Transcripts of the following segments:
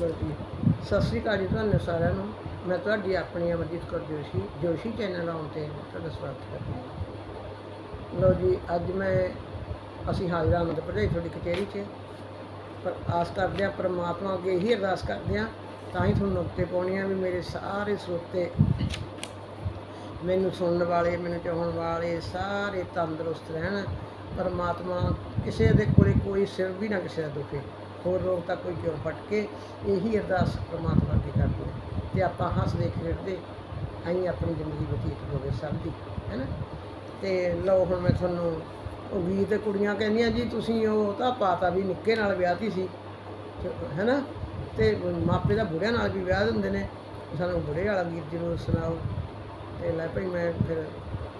ਲਓ ਸਤਿ ਸ੍ਰੀ ਅਕਾਲ ਜੀ ਤੁਹਾਨੂੰ ਸਾਰਿਆਂ ਨੂੰ। ਮੈਂ ਤੁਹਾਡੀ ਆਪਣੀ ਅਮਰਜੀਤ ਕੌਰ ਜੋਸ਼ੀ ਜੋਸ਼ੀ ਚੈਨਲ ਆਉਣ ਤੇ ਤੁਹਾਡਾ ਸਵਾਗਤ ਕਰਦਾ ਹਾਂ। ਲਓ ਜੀ, ਅੱਜ ਮੈਂ, ਅਸੀਂ ਹਾਜ਼ਰ ਹਾਂ ਮੱਧ ਪ੍ਰਦੇਸ਼ ਤੁਹਾਡੀ ਕਚਹਿਰੀ 'ਚ। ਪਰ ਆਸ ਕਰਦੇ ਹਾਂ, ਪਰਮਾਤਮਾ ਅੱਗੇ ਇਹੀ ਅਰਦਾਸ ਕਰਦੇ ਹਾਂ, ਤਾਂ ਹੀ ਤੁਹਾਨੂੰ ਨੁਕਤੇ ਪਾਉਣੀ ਆ ਵੀ ਮੇਰੇ ਸਾਰੇ ਸਰੋਤੇ ਮੈਨੂੰ ਸੁਣਨ ਵਾਲੇ, ਮੈਨੂੰ ਚਾਹਣ ਵਾਲੇ ਸਾਰੇ ਤੰਦਰੁਸਤ ਰਹਿਣ। ਪਰਮਾਤਮਾ ਕਿਸੇ ਦੇ ਕੋਲੇ ਕੋਈ ਸਿਰ ਵੀ ਨਾ ਕਿਸੇ ਦਾ ਦੁਖੇ। ਹੋਰ ਰੋਗ ਤਾਂ ਕੋਈ ਕਿਉਂ ਫਟਕੇ ਇਹੀ ਅਰਦਾਸ ਪਰਮਾਤਮਾ ਅੱਗੇ ਕਰਦੇ ਹਾਂ। ਤੇ ਆਪਾਂ ਹੱਸਦੇ, ਖੇਡਦੇ, ਅਸੀਂ ਆਪਣੀ ਜ਼ਿੰਦਗੀ ਬਤੀਤ ਹੋਵੇ ਸਭ ਦੀ ਹੈ ਨਾ ਤੇ ਲਓ ਹੁਣ ਮੈਂ ਤੁਹਾਨੂੰ ਉਹ ਗੀਤ ਕੁੜੀਆਂ ਕਹਿੰਦੀਆਂ, ਜੀ ਤੁਸੀਂ ਉਹ ਤਾਂ ਪਾਤਾ ਵੀ ਨਿੱਕੇ ਨਾਲ ਵਿਆਹਤੀ ਸੀ ਹੈ ਨਾ ਤੇ ਮਾਪੇ ਦਾ ਬੁੜਿਆਂ ਨਾਲ ਵੀ ਵਿਆਹ ਦਿੰਦੇ ਨੇ। ਸਾਨੂੰ ਬੁੜੇ ਵਾਲਾ ਗੀਤ ਜ਼ਰੂਰ ਸੁਣਾਓ। ਤੇ ਲੈ ਭਾਈ ਮੈਂ ਫਿਰ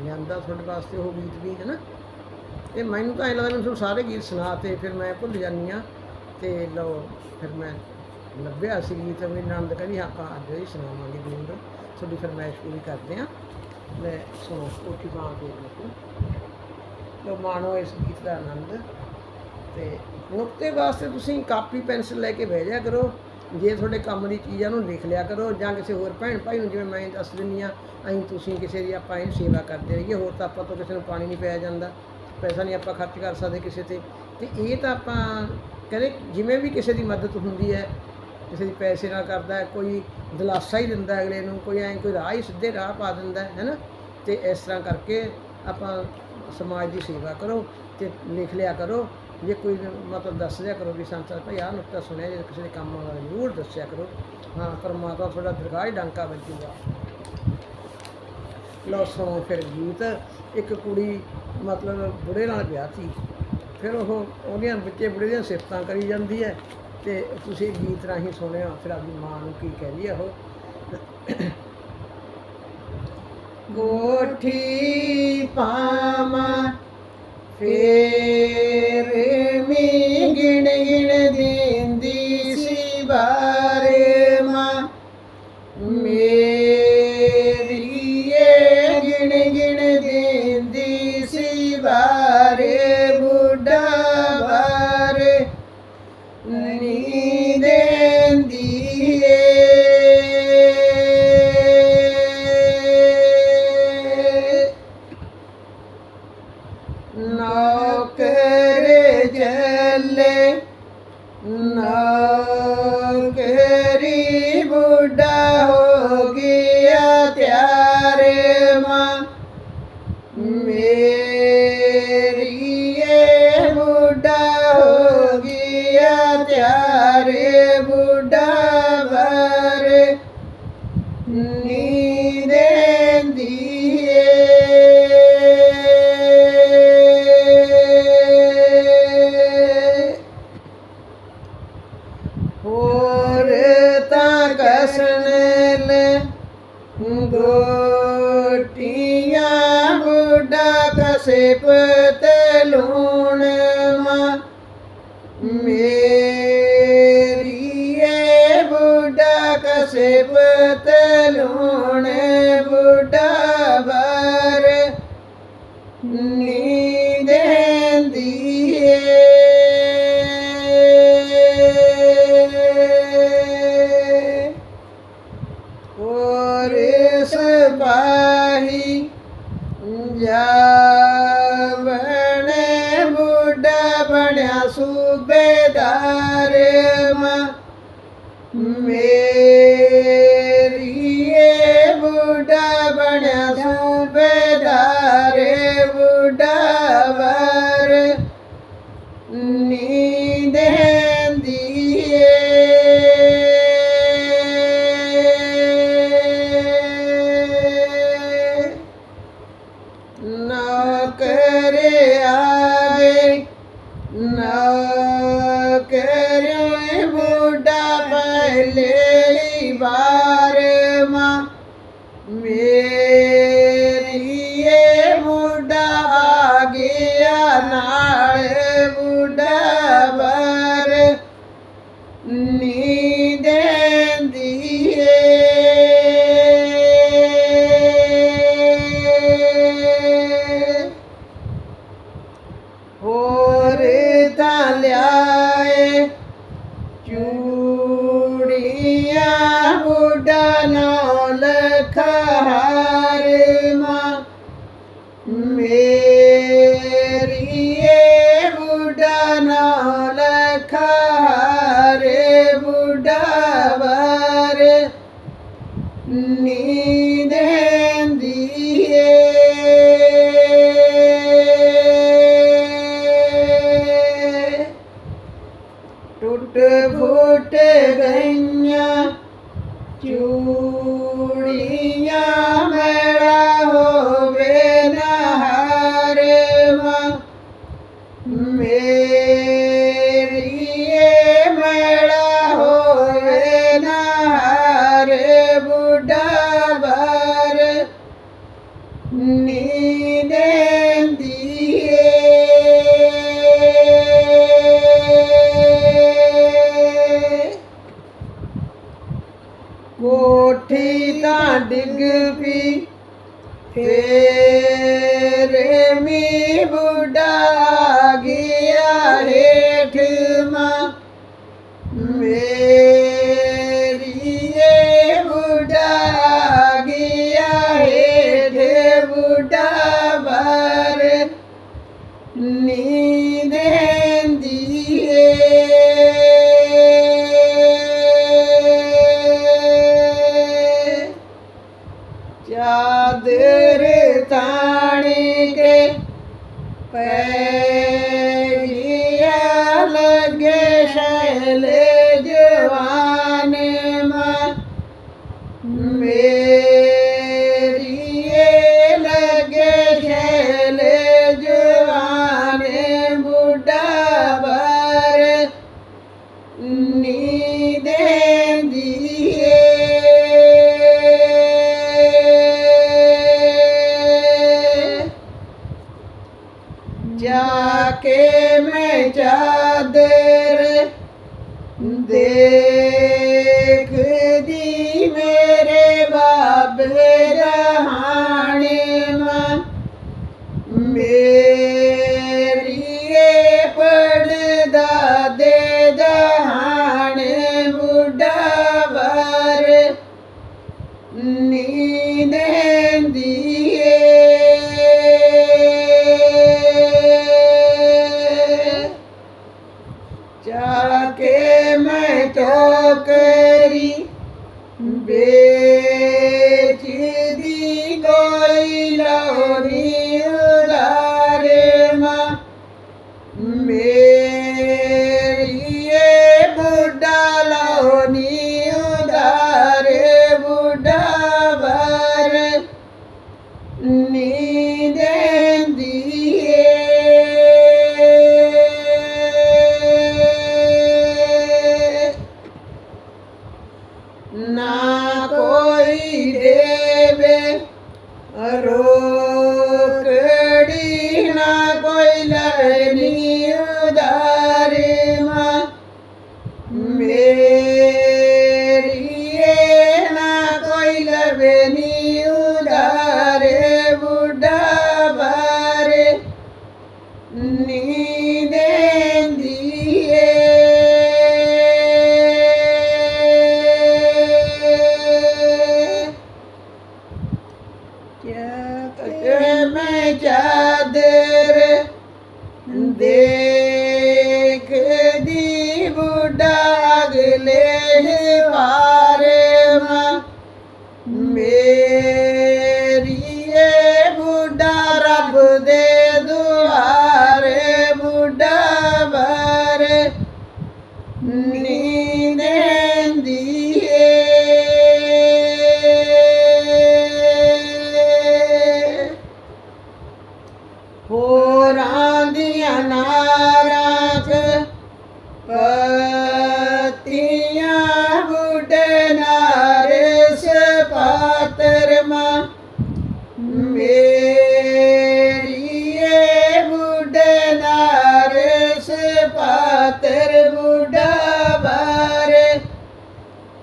ਲਿਆਂਦਾ ਤੁਹਾਡੇ ਵਾਸਤੇ ਉਹ ਗੀਤ ਵੀ ਹੈ ਨਾ ਤੇ ਮੈਨੂੰ ਤਾਂ ਇਹ ਲੱਗਦਾ ਮੈਨੂੰ ਸਾਰੇ ਗੀਤ ਸੁਣਾ ਤੇ ਫਿਰ ਮੈਂ ਭੁੱਲ ਜਾਂਦੀ ਆ ਤੇ ਲਓ, ਫਿਰ ਮੈਂ ਲੱਭਿਆ ਸੀ ਗੀਤ ਮੇਰੀ ਨੰਦ ਕਹਿੰਦੀ ਆਪਾਂ ਅੱਜ ਹੀ ਸੁਣਾਵਾਂਗੇ ਗੀਤ ਤੁਹਾਡੀ ਫਰਮਾਇਸ਼ ਪੂਰੀ ਕਰਦੇ ਆ ਮੈਂ ਸੁਣੋ ਕੋਠੀ ਬਾਂ ਕੇ ਦੇਖੋ ਲਓ, ਮਾਣੋ ਇਸ ਗੀਤ ਦਾ ਆਨੰਦ। ਤੇ ਨੁਕਤੇ ਵਾਸਤੇ ਤੁਸੀਂ ਕਾਪੀ, ਪੈਨਸਲ ਲੈ ਕੇ ਭੇਜਿਆ ਕਰੋ। ਜੇ ਤੁਹਾਡੇ ਕੰਮ ਦੀ ਚੀਜ਼ਾਂ ਨੂੰ ਲਿਖ ਲਿਆ ਕਰੋ। ਜਾਂ ਕਿਸੇ ਹੋਰ ਭੈਣ ਭਾਈ ਨੂੰ, ਜਿਵੇਂ ਮੈਂ ਦੱਸ ਦਿੰਦੀ ਆ ਅਸੀਂ ਤੁਸੀਂ ਕਿਸੇ ਦੀ, ਆਪਾਂ ਇਹ ਸੇਵਾ ਕਰਦੇ ਰਹੀਏ। ਹੋਰ ਤਾਂ ਆਪਾਂ ਤੋਂ ਕਿਸੇ ਨੂੰ ਪਾਣੀ ਨਹੀਂ ਪਿਆ ਜਾਂਦਾ। ਪੈਸਾ ਨਹੀਂ ਆਪਾਂ ਖਰਚ ਕਰ ਸਕਦੇ ਕਿਸੇ ਤੇ। ਤੇ ਇਹ ਤਾਂ ਆਪਾਂ ਕਹਿੰਦੇ ਜਿਵੇਂ ਵੀ ਕਿਸੇ ਦੀ ਮਦਦ ਹੁੰਦੀ ਹੈ, ਕਿਸੇ ਦੀ ਪੈਸੇ ਨਾਲ ਕਰਦਾ ਹੈ, ਕੋਈ ਦਿਲਾਸਾ ਹੀ ਦਿੰਦਾ ਅਗਲੇ ਨੂੰ, ਕੋਈ ਐਂ ਕੋਈ ਰਾਹ ਹੀ ਸਿੱਧੇ ਰਾਹ ਪਾ ਦਿੰਦਾ ਹੈ ਨਾ ਤੇ ਇਸ ਤਰ੍ਹਾਂ ਕਰਕੇ ਆਪਾਂ ਸਮਾਜ ਦੀ ਸੇਵਾ ਕਰੋ ਤੇ ਲਿਖ ਲਿਆ ਕਰੋ। ਜੇ ਕੋਈ ਮਤਲਬ ਦੱਸ ਦਿਆ ਕਰੋ ਵੀ ਸੰਤ ਭਾਈ ਆਹ ਨੁਕਤਾ ਸੁਣਿਆ, ਜੇ ਕਿਸੇ ਦੇ ਕੰਮ ਆਉਂਦਾ ਜ਼ਰੂਰ ਦੱਸਿਆ ਕਰੋ। ਹਾਂ, ਪਰਮਾਤਮਾ ਤੁਹਾਡਾ ਦਰਗਾਹ ਹੀ ਡਾਂਕਾ ਵੱਜੂਗਾ ਲਓ ਸੁਣੋ ਫਿਰ ਗੀਤ। ਇੱਕ ਕੁੜੀ ਮਤਲਬ ਬੁੜੇ ਨਾਲ ਵਿਆਹ ਸੀ। ਫਿਰ ਉਹ ਉਹਦੀਆਂ ਬੱਚੇ ਬੁੜੇ ਦੀਆਂ ਸਿਫਤਾਂ ਕਰੀ ਜਾਂਦੀ ਹੈ ਤੇ ਤੁਸੀਂ ਗੀਤ ਰਾਹੀਂ ਸੁਣਿਆ, ਫਿਰ ਆਪਣੀ ਮਾਂ ਨੂੰ ਕੀ ਕਹਿੰਦੀ ਆ ਉਹ? ਕੋਠੀ ਪਾਵਾਂ, ਫੇਰ No. ਦੀਪ ਤੇ ਲੂਣ ਮਾ। ਮੇਰੀ ਏ ਬੁੱਢਾ ਕਸੇਬ ਤੇ ਲੂਣ ਬੁੱਢਾ ਵਰ ਨੀਂਦੇਂਦੀ ਜਾ ਮੇਰੀ ਨਾਲੇ ਬੁਢਵਰ ਨੀਂਦੇਂਦੀ ਹੋਰ ਤਾਂ ਲਿਆਏ ਚੂੜੀਆਂ ਬੁਢਾ ਨਾ ਟੁੱਟ ਫੁੱਟ ਗਈਆਂ ਚੂੜੀਆਂ ਮੇਰਾ ਹੋਵੇ ਨਹਾਰਵਾ ਮੇਰੀਏ ਮੇਰਾ ਹੋਵੇ ਨਹਾਰ ਬੁੱਢਾ ਬਾਰ ਨੀਂਦੇਂਦੀਏ ਪੈਰੀਆ ਲਗੇ ਸ਼ੈਲੇ ਜਵਾਨ ਮਾਂ ਮੇਰੀਏ ਲਗੇ ਸ਼ੈਲੇ ਜਵਾਨ ਬੁੱਢਾ ਬਾਰ ਨੀਂਦੇਂਦੀਏ ਮੈਂ ਚਾਦਰ ਦੇਖਦੀ ਮੇਰੇ take it. ਅਗਲੇ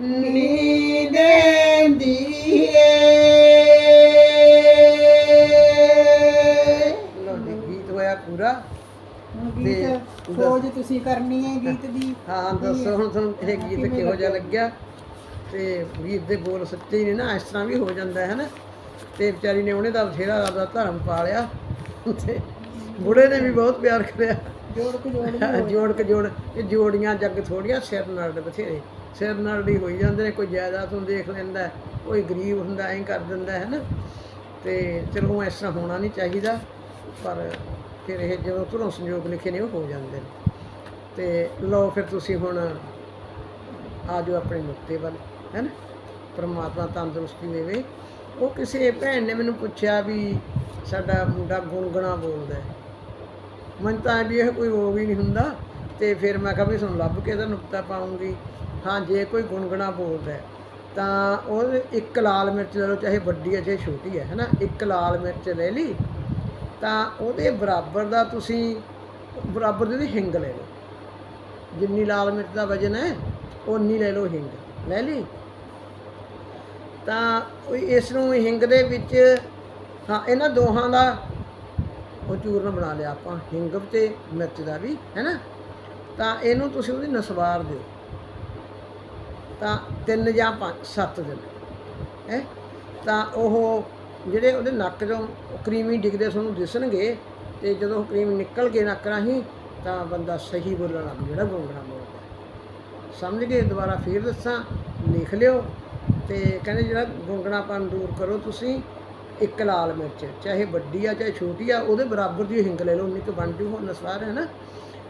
ਨੀਂਦੇਂਦੀਏ ਲੋ ਜੀ ਗੀਤ ਹੋਇਆ ਪੂਰਾ ਹੁਣ ਤੇ ਗੀਤ ਖੋਜ ਤੁਸੀਂ ਕਰਨੀ ਹੈ ਗੀਤ ਦੀ। ਹਾਂ ਦੱਸੋ ਹੁਣ ਤੁਹਾਨੂੰ ਇਹ ਗੀਤ ਕਿਹੋ ਜਿਹਾ ਲੱਗਿਆ? ਤੇ ਗੀਤ ਦੇ ਬੋਲ ਸੱਚੇ ਨੇ ਨਾ ਇਸ ਤਰ੍ਹਾਂ ਵੀ ਹੋ ਜਾਂਦਾ ਹੈ ਨਾ। ਤੇ ਵਿਚਾਰੀ ਨੇ ਉਹਨੇ ਤਾਂ ਬਥੇਰਾ ਆਪਦਾ ਧਰਮ ਪਾਲਿਆ। ਤੇ ਬੁੜੇ ਨੇ ਵੀ ਬਹੁਤ ਪਿਆਰ ਕਰਿਆ। ਜੋੜ ਕੇ ਜੋੜ ਜੋੜ ਕੇ ਜੋੜ ਇਹ ਜੋੜੀਆਂ ਜੱਗ ਥੋੜੀਆਂ ਸਿਰ ਨਾਲ ਬਥੇਰੇ। ਸਿਰ ਨਾਲ ਹੀ ਹੋਈ ਜਾਂਦੇ ਨੇ, ਕੋਈ ਜਾਇਦਾਦ ਨੂੰ ਦੇਖ ਲੈਂਦਾ, ਕੋਈ ਗਰੀਬ ਹੁੰਦਾ, ਐਂ ਕਰ ਦਿੰਦਾ ਹੈ ਨਾ ਤੇ ਚਲੋ, ਇਸ ਤਰ੍ਹਾਂ ਹੋਣਾ ਨਹੀਂ ਚਾਹੀਦਾ, ਪਰ ਫਿਰ ਇਹ ਜਦੋਂ ਧੁਰੋਂ ਸੰਯੋਗ ਲਿਖੇ ਨੇ, ਉਹ ਹੋ ਜਾਂਦੇ ਨੇ। ਤੇ ਲਓ, ਫਿਰ ਤੁਸੀਂ ਹੁਣ ਆ ਜਾਓ ਆਪਣੇ ਨੁਕਤੇ ਵੱਲ ਹੈ ਨਾ ਪਰਮਾਤਮਾ ਤੰਦਰੁਸਤੀ ਦੇਵੇ। ਉਹ ਕਿਸੇ ਭੈਣ ਨੇ ਮੈਨੂੰ ਪੁੱਛਿਆ ਵੀ ਸਾਡਾ ਮੁੰਡਾ ਗੁੰਗਣਾ ਬੋਲਦਾ ਹੈ। ਮੈਨੂੰ ਤਾਂ ਵੀ ਇਹ ਕੋਈ ਰੋਗ ਹੀ ਨਹੀਂ ਹੁੰਦਾ, ਤੇ ਫਿਰ ਮੈਂ ਕਿਹਾ ਵੀ ਤੁਹਾਨੂੰ ਲੱਭ ਕੇ ਇਹਦਾ ਨੁਕਤਾ ਪਾਉਂਗੀ। ਹਾਂ ਜੇ ਕੋਈ ਗੁੰਗਣਾ ਬੋਲਦਾ ਹੈ, ਤਾਂ ਉਹ ਇੱਕ ਲਾਲ ਮਿਰਚ ਲੈ ਲਓ ਚਾਹੇ ਵੱਡੀ ਹੈ ਚਾਹੇ ਛੋਟੀ ਹੈ ਹੈਨਾ? ਇੱਕ ਲਾਲ ਮਿਰਚ ਲੈ ਲਈ ਤਾਂ ਉਹਦੇ ਬਰਾਬਰ ਦਾ ਤੁਸੀਂ ਬਰਾਬਰ ਦੀ ਉਹਦੀ ਹਿੰਗ ਲੈ ਲਓ। ਜਿੰਨੀ ਲਾਲ ਮਿਰਚ ਦਾ ਵਜਨ ਹੈ ਉਨੀ ਲੈ ਲਓ ਹਿੰਗ ਲੈ ਲਈ। ਤਾਂ ਇਸ ਨੂੰ ਹਿੰਗ ਦੇ ਵਿੱਚ ਹਾਂ ਇਹਨਾਂ ਦੋਹਾਂ ਦਾ ਉਹ ਚੂਰਨ ਬਣਾ ਲਿਆ ਆਪਾਂ ਹਿੰਗ ਤੇ ਮਿਰਚ ਦਾ ਵੀ ਹੈਨਾ? ਤਾਂ ਇਹਨੂੰ ਤੁਸੀਂ ਉਹਦੀ ਨਸਵਾਰ ਦਿਓ। ਤਾਂ ਤਿੰਨ ਜਾਂ ਪੰਜ, ਸੱਤ ਦਿਨ। ਹੈ? ਤਾਂ ਉਹ ਜਿਹੜੇ ਉਹਦੇ ਨੱਕ ਚੋਂ ਕਰੀਮੀ ਡਿੱਗਦੇ, ਤੁਹਾਨੂੰ ਦਿਸਣਗੇ, ਤੇ ਜਦੋਂ ਉਹ ਕਰੀਮ ਨਿਕਲ ਕੇ ਨੱਕ ਰਾਹੀਂ, ਤਾਂ ਬੰਦਾ ਸਹੀ ਬੋਲਣ ਲੱਗ ਜਿਹੜਾ ਗੋਂਗਣਾ ਬੋਲਦਾ ਸਮਝ ਗਏ? ਦੁਬਾਰਾ ਫੇਰ ਦੱਸਾਂ, ਲਿਖ ਲਿਓ, ਤੇ ਕਹਿੰਦੇ ਜਿਹੜਾ ਗੁੰਗਣਾਪਨ ਦੂਰ ਕਰੋ ਤੁਸੀਂ, ਇੱਕ ਲਾਲ ਮਿਰਚ, ਚਾਹੇ ਵੱਡੀ ਆ, ਚਾਹੇ ਛੋਟੀ ਆ, ਉਹਦੇ ਬਰਾਬਰ ਦੀ ਹਿੰਗ ਲੈ ਲਓ, ਉਨੀ ਕੁ ਬਣ ਜੂ ਹੁਣ ਨਸਵਾਰ ਹੈ ਨਾ?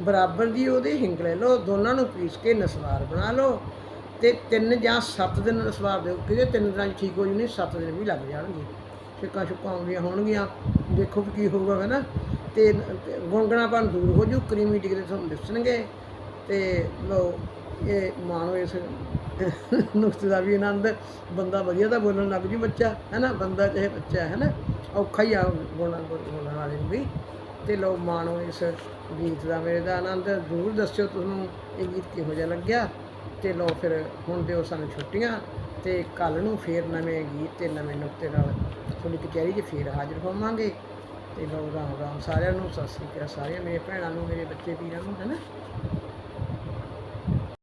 ਬਰਾਬਰ ਦੀ ਉਹਦੀ ਹਿੰਗ ਲੈ ਲਓ, ਦੋਨਾਂ ਨੂੰ ਪੀਸ ਕੇ ਨਸਵਾਰ ਬਣਾ ਲਓ ਤੇ ਤਿੰਨ ਜਾਂ ਸੱਤ ਦਿਨ ਨਸਵਾਰ ਦਿਓ ਕਿਤੇ ਤਿੰਨ ਦਿਨਾਂ 'ਚ ਠੀਕ ਹੋ ਜੂ ਸੱਤ ਦਿਨ ਵੀ ਲੱਗ ਜਾਣਗੇ। ਛਿੱਕਾਂ ਛੁੱਕਾਂ ਆਉਂਦੀਆਂ ਹੋਣਗੀਆਂ, ਦੇਖੋ ਵੀ ਕੀ ਹੋਊਗਾ ਹੈ ਨਾ ਤੇ ਗੁੰਗਣਾਪਨ ਦੂਰ ਹੋ ਜੂ, ਕਰੀਮੀ ਡਿਗਰੀ ਤੁਹਾਨੂੰ ਦਿਸਣਗੇ। ਤੇ ਲਓ, ਇਹ ਮਾਣੋ ਇਸ ਨੁਕਤੇ ਦਾ ਵੀ ਆਨੰਦ, ਬੰਦਾ ਵਧੀਆ ਤਾਂ ਬੋਲਣ ਲੱਗ ਜੂ ਬੱਚਾ ਹੈ ਨਾ ਬੰਦਾ ਚਾਹੇ ਬੱਚਾ ਹੈ ਨਾ ਔਖਾ ਹੀ ਆ ਬੋਲਣ ਬੋਲਣ ਵਾਲੇ ਨੂੰ ਵੀ। ਤੇ ਲਓ, ਮਾਣੋ ਇਸ ਗੀਤ ਦਾ ਮੇਰੇ ਦਾ ਆਨੰਦ, ਜ਼ਰੂਰ ਦੱਸਿਓ ਤੁਹਾਨੂੰ, ਇਹ ਗੀਤ ਕਿਹੋ ਜਿਹਾ ਲੱਗਿਆ? ਤੇ ਲਓ ਫਿਰ ਹੁਣ ਦਿਓ ਸਾਨੂੰ ਛੁੱਟੀਆਂ ਤੇ ਕੱਲ ਨੂੰ ਫੇਰ ਨਵੇਂ ਗੀਤ ਤੇ ਨਵੇਂ ਨੁਕਤੇ ਨਾਲ ਤੁਹਾਡੀ ਕਚਹਿਰੀ 'ਚ ਫੇਰ ਹਾਜ਼ਰ ਹੋਵਾਂਗੇ। ਤੇ ਲਓ ਰਾਮ ਰਾਮ ਸਾਰਿਆਂ ਨੂੰ, ਸਤਿ ਸ੍ਰੀ ਅਕਾਲ ਸਾਰਿਆਂ ਮੇਰੇ ਭੈਣਾਂ ਨੂੰ, ਮੇਰੇ ਬੱਚੇ, ਵੀਰਾਂ ਨੂੰ, ਹੈ ਨਾ?